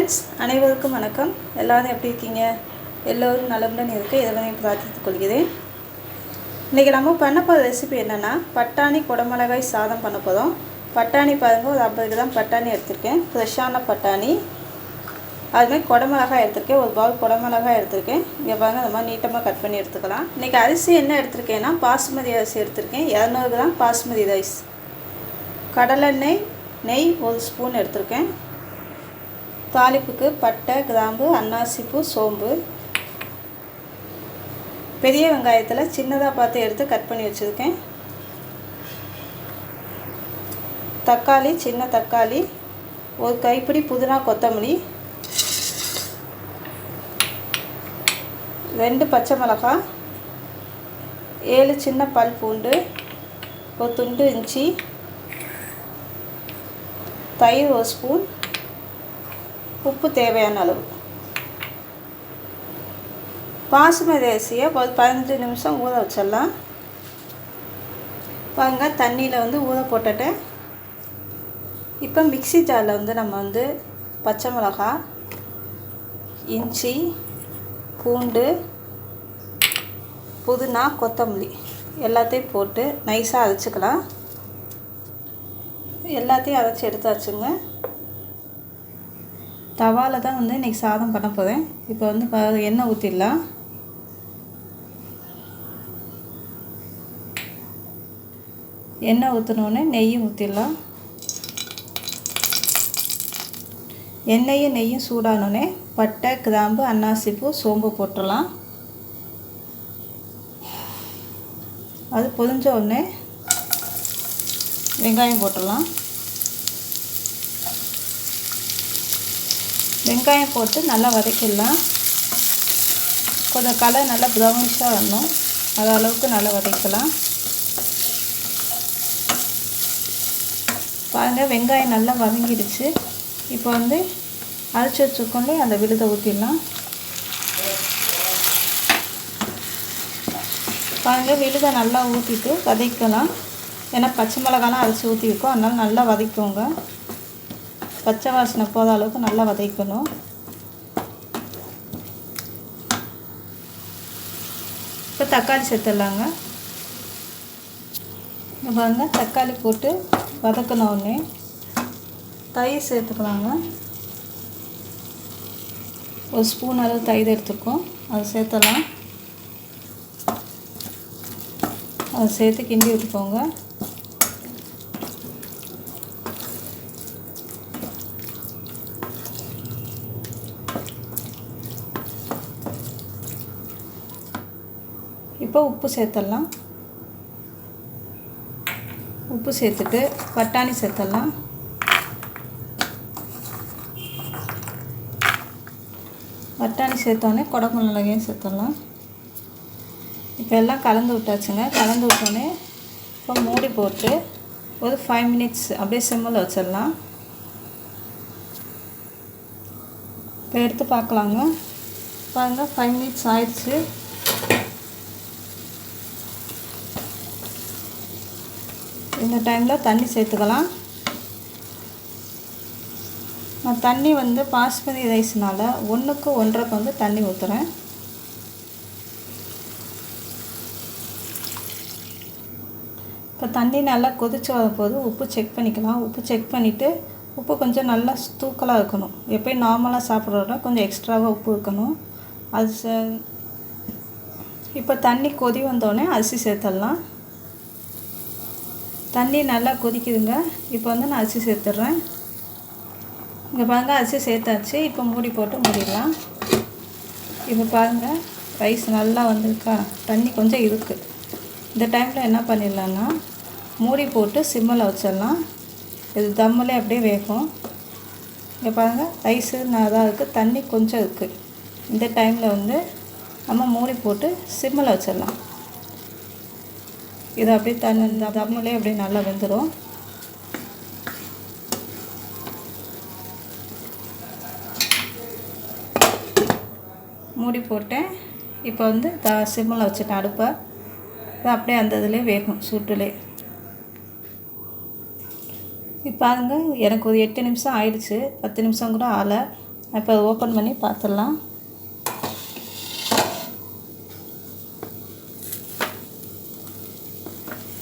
Friends அனைவருக்கும் வணக்கம். எல்லாரும் எப்படி இருக்கீங்க? எல்லோரும் நலமுடன் இருக்க இறைவனை பிரார்த்தித்துக் கொள்கிறேன். இன்றைக்கி நம்ம பண்ண போகிற ரெசிபி என்னென்னா பட்டாணி குடமிளகாய் சாதம் பண்ண போகிறோம் பட்டாணி பாருங்கள் ஒரு ஐம்பது கிராம் பட்டாணி எடுத்திருக்கேன். ஃப்ரெஷ்ஷான பட்டாணி. அதுமாதிரி குடமிளகாய் எடுத்திருக்கேன். ஒரு பவுல் குடமிளகாய் எடுத்திருக்கேன். இங்கே பாருங்கள் அந்த மாதிரி நீட்டமாக கட் பண்ணி எடுத்துக்கலாம். இன்றைக்கி அரிசி என்ன எடுத்திருக்கேன்னா பாசுமதி அரிசி எடுத்திருக்கேன். இரநூறு கிராம் பாசுமதி ரைஸ் கடலெண்ணெய் நெய் ஒரு ஸ்பூன் எடுத்திருக்கேன். தாளிப்புக்கு பட்டை கிராம்பு அன்னாசிப்பூ சோம்பு. பெரிய வெங்காயத்தில் சின்னதாக பார்த்து எடுத்து கட் பண்ணி வச்சுருக்கேன். தக்காளி சின்ன தக்காளி ஒரு கைப்பிடி புதினா கொத்தமல்லி ரெண்டு பச்சை மிளகாய் ஏழு சின்ன பல் பூண்டு ஒரு துண்டு இஞ்சி தயிர் ஒரு ஸ்பூன் உப்பு தேவையான அளவு. பாசுமதி அரிசியை ஒரு பதினஞ்சு நிமிஷம் ஊற வச்சிடலாம். பாருங்க தண்ணியில் வந்து ஊற போட்டுட்டேன். இப்போ மிக்ஸி ஜாரில் வந்து நம்ம வந்து பச்சை மிளகாய் இஞ்சி பூண்டு புதினா கொத்தமல்லி எல்லாத்தையும் போட்டு நைஸாக அரைச்சிக்கலாம். எல்லாத்தையும் அரைச்சி எடுத்து வச்சுங்க தவாவில் தான் வந்து இன்றைக்கி சாதம் பண்ண போகிறேன் இப்போ வந்து ப எண்ணெய் ஊற்றிடலாம் எண்ணெய் ஊற்றினோடனே நெய்யும் ஊற்றிடலாம் எண்ணெயும் நெய்யும் சூடானோடனே பட்டை கிராம்பு அன்னாசிப்பூ சோம்பு போட்டுடலாம். அது பொதிஞ்ச உடனே வெங்காயம் போட்டுடலாம். வெங்காயம் போட்டு நல்லா வதக்கிடலாம். கொஞ்சம் கலர் நல்லா ப்ரௌனிஷாக வரணும். அது அளவுக்கு நல்லா வதக்கலாம். பாருங்கள் வெங்காயம் நல்லா வதங்கிடுச்சு. இப்போ வந்து அரைச்சி வச்சுக்கொண்டே அந்த விழுதை ஊற்றிடலாம் பாருங்கள் விழுதை நல்லா ஊற்றிட்டு வதக்கலாம். ஏன்னா பச்சை மிளகாலாம் அரைச்சி ஊற்றிருக்கோம் அதனால் நல்லா வதக்குவோங்க. பச்சை வாசனை போத அளவுக்கு நல்லா வதக்கணும். இப்போ தக்காளி சேர்த்துடலாங்க. இங்கே பாருங்க தக்காளி போட்டு வதக்கின உடனே தயிர் சேர்த்துக்கலாங்க. ஒரு ஸ்பூன் அளவு தயிர் எடுத்துருக்கோம். அதை சேர்த்தலாம் அதை சேர்த்து கிண்டி விட்டுக்கோங்க. இப்போ உப்பு சேர்த்துடலாம். உப்பு சேர்த்துட்டு பட்டாணி சேர்த்துடலாம். பட்டாணி சேர்த்தோடனே குடம்பு மிளகையும் சேர்த்துடலாம். இப்போ எல்லாம் கலந்து விட்டாச்சுங்க. கலந்து விட்டோடனே இப்போ மூடி போட்டு ஒரு ஃபைவ் மினிட்ஸ் அப்படியே சிம்மில் வச்சிடலாம். இப்போ எடுத்து பார்க்கலாங்க. பாருங்கள் ஃபைவ் மினிட்ஸ் ஆயிடுச்சு. இந்த டைமில் தண்ணி சேர்த்துக்கலாம். நான் தண்ணி வந்து பாஸ்மதி ரைஸ்னால் ஒன்றுக்கு ஒன்றரை வந்து தண்ணி ஊற்றுறேன் இப்போ தண்ணி நல்லா கொதித்து வரப்போது உப்பு செக் பண்ணிக்கலாம். உப்பு செக் பண்ணிவிட்டு உப்பு கொஞ்சம் நல்லா தூக்கலாக இருக்கணும். எப்போயும் நார்மலாக சாப்பிட்றோட கொஞ்சம் எக்ஸ்ட்ராவாக உப்பு இருக்கணும். அது இப்போ தண்ணி கொதி வந்தோடனே அரிசி சேர்த்துடலாம். தண்ணி நல்லா கொதிக்குதுங்க. இப்போ வந்து நான் அரிசி சேர்த்துட்றேன். இங்கே பாருங்கள் அரிசி சேர்த்தாச்சு. இப்போ மூடி போட்டு மூடிடலாம். இப்போ பாருங்கள் ரைஸ் நல்லா வந்திருக்கா. தண்ணி கொஞ்சம் இருக்குது இந்த டைமில் என்ன பண்ணிடலான்னா மூடி போட்டு சிம்மில் வச்சிடலாம். இது தம்மில் அப்படியே வேகும். இங்கே பாருங்கள் ரைஸு நல்லா இருக்குது தண்ணி கொஞ்சம் இருக்குது இந்த டைமில் வந்து நம்ம மூடி போட்டு சிம்மில் வச்சிடலாம். இது அப்படியே தன் தம்மிலே அப்படியே நல்லா வெந்துடும் மூடி போட்டேன். இப்போ வந்து த சிம்மில் வச்சுட்டேன் அடுப்பை. இது அப்படியே அந்த இதிலே வேகும் சூட்டுலே. இப்போ பாருங்க எனக்கு ஒரு எட்டு நிமிஷம் ஆயிடுச்சு. பத்து நிமிஷம் கூட ஆலை இப்போ ஓப்பன் பண்ணி பார்த்துடலாம்.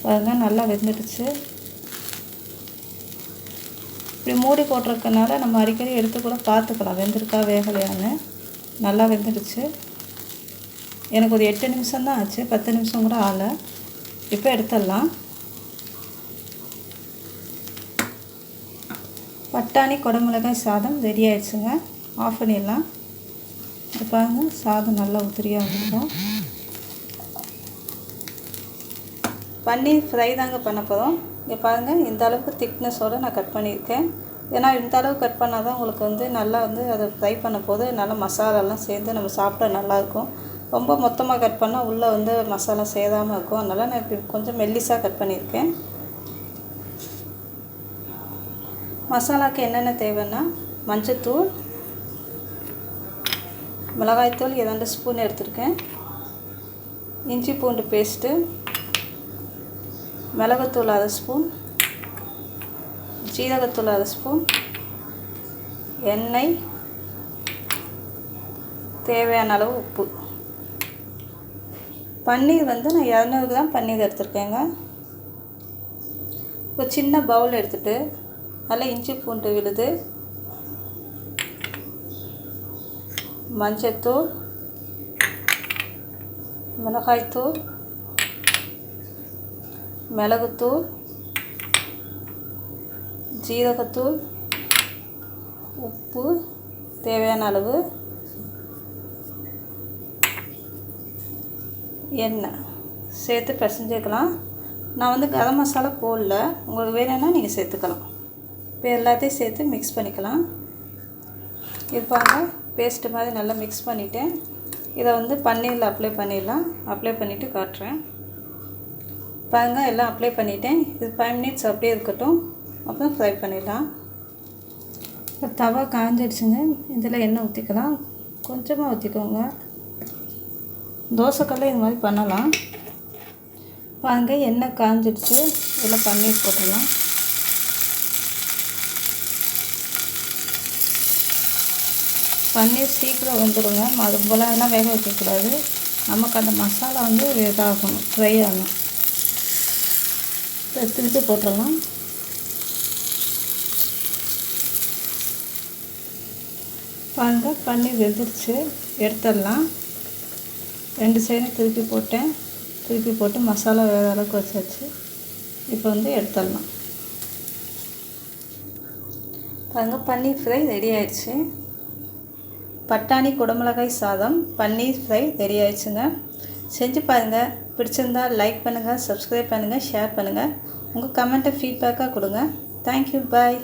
பாருங்க நல்லா வெந்துடுச்சு. இப்படி மூடி போட்டிருக்கனால நம்ம அடிக்கடி எடுத்து கூட பார்த்துக்கலாம். வெந்திருக்கா வேகலையான்னு. நல்லா வெந்துடுச்சு. எனக்கு ஒரு எட்டு நிமிஷம் தான் ஆச்சு. பத்து நிமிஷம் கூட ஆகலை. இப்போ எடுத்துடலாம். பட்டாணி குடமிளகாய் சாதம் ரெடி ஆயிடுச்சுங்க. ஆஃப் பண்ணிடலாம். பாருங்கள் சாதம் நல்லா உதிரியாக இருக்கும் பன்னீர் ஃப்ரை தாங்க பண்ண போகிறோம் இங்கே பாருங்கள் இந்த அளவுக்கு திக்னஸோடு நான் கட் பண்ணியிருக்கேன். ஏன்னா இந்த அளவு கட் பண்ணால் தான் உங்களுக்கு வந்து நல்லா வந்து அதை ஃப்ரை பண்ண போது நல்லா மசாலாலாம் சேர்ந்து நம்ம சாப்பிட்டா நல்லாயிருக்கும் ரொம்ப மொத்தமாக கட் பண்ணால் உள்ளே வந்து மசாலா சேதாமல் இருக்கும். அதனால் நான் இப்படி கொஞ்சம் மெல்லிஸாக கட் பண்ணியிருக்கேன். மசாலாவுக்கு என்னென்ன தேவைன்னா மஞ்சத்தூள் மிளகாய்த்தூள் இரண்டு ஸ்பூன் எடுத்திருக்கேன். இஞ்சி பூண்டு பேஸ்ட்டு மிளகுத்தூள் அரை ஸ்பூன் ஜீரகத்தூள் அரை ஸ்பூன் எண்ணெய் தேவையான அளவு உப்பு. பன்னீர் வந்து நான் இரநூறு கிராம் பன்னீர் எடுத்திருக்கேங்க. ஒரு சின்ன பவுல் எடுத்துகிட்டு அதில் இஞ்சி பூண்டு விழுது மஞ்சத்தூள் மிளகாய்த்தூள் மிளகுத்தூள் ஜீரகத்தூள் உப்பு தேவையான அளவு எண்ணெய். சேர்த்து பிசைஞ்சிக்கலாம். நான் வந்து கரம் மசாலா போடல. உங்களுக்கு வேணும்னா நீங்கள் சேர்த்துக்கலாம். இப்போ எல்லாத்தையும் சேர்த்து மிக்ஸ் பண்ணிக்கலாம். இது பேஸ்ட்டு மாதிரி நல்லா மிக்ஸ் பண்ணிவிட்டேன் இதை வந்து பன்னீரில் அப்ளை பண்ணிடலாம். அப்ளை பண்ணிவிட்டு காட்டுறேன். பாருங்க எல்லாம் அப்ளை பண்ணிட்டேன். இது ஃபைவ் மினிட்ஸ் அப்படியே இருக்கட்டும். அப்புறம் ஃப்ரை பண்ணிடலாம். இப்போ தவா காஞ்சிடுச்சுங்க. இதில் எண்ணெய் ஊற்றிக்கலாம் கொஞ்சமாக ஊற்றிக்கோங்க தோசைக்கல்ல இது மாதிரி பண்ணலாம். பாருங்க எண்ணெய் காஞ்சிடுச்சு. இதில் பன்னீர் போட்டுடலாம். பன்னீர் சீக்கிரம் வந்துடுங்க. அது போல் எல்லாம் வேக வைக்கக்கூடாது. நமக்கு அந்த மசாலா வந்து இதாகணும் ஃப்ரை ஆகணும். எடுத்து திருப்பி போட்டுடலாம். பாருங்க பன்னீர் வெந்துருச்சு. எடுத்துடலாம். ரெண்டு சைடும் திருப்பி போட்டேன். திருப்பி போட்டு மசாலா வேறு அளவுக்கு வச்சாச்சு. இப்போ வந்து எடுத்துடலாம். பாருங்க பன்னீர் ஃப்ரை ரெடி ஆயிடுச்சு. பட்டாணி குடமிளகாய் சாதம் பன்னீர் ஃப்ரை ரெடி ஆயிடுச்சுங்க. செஞ்சு பாருங்கள் பிடிச்சிருந்தா லைக் பண்ணுங்கள் சப்ஸ்கிரைப் பண்ணுங்கள் ஷேர் பண்ணுங்கள் உங்கள் கமெண்ட்டை ஃபீட்பேக்காக கொடுங்க. Thank you bye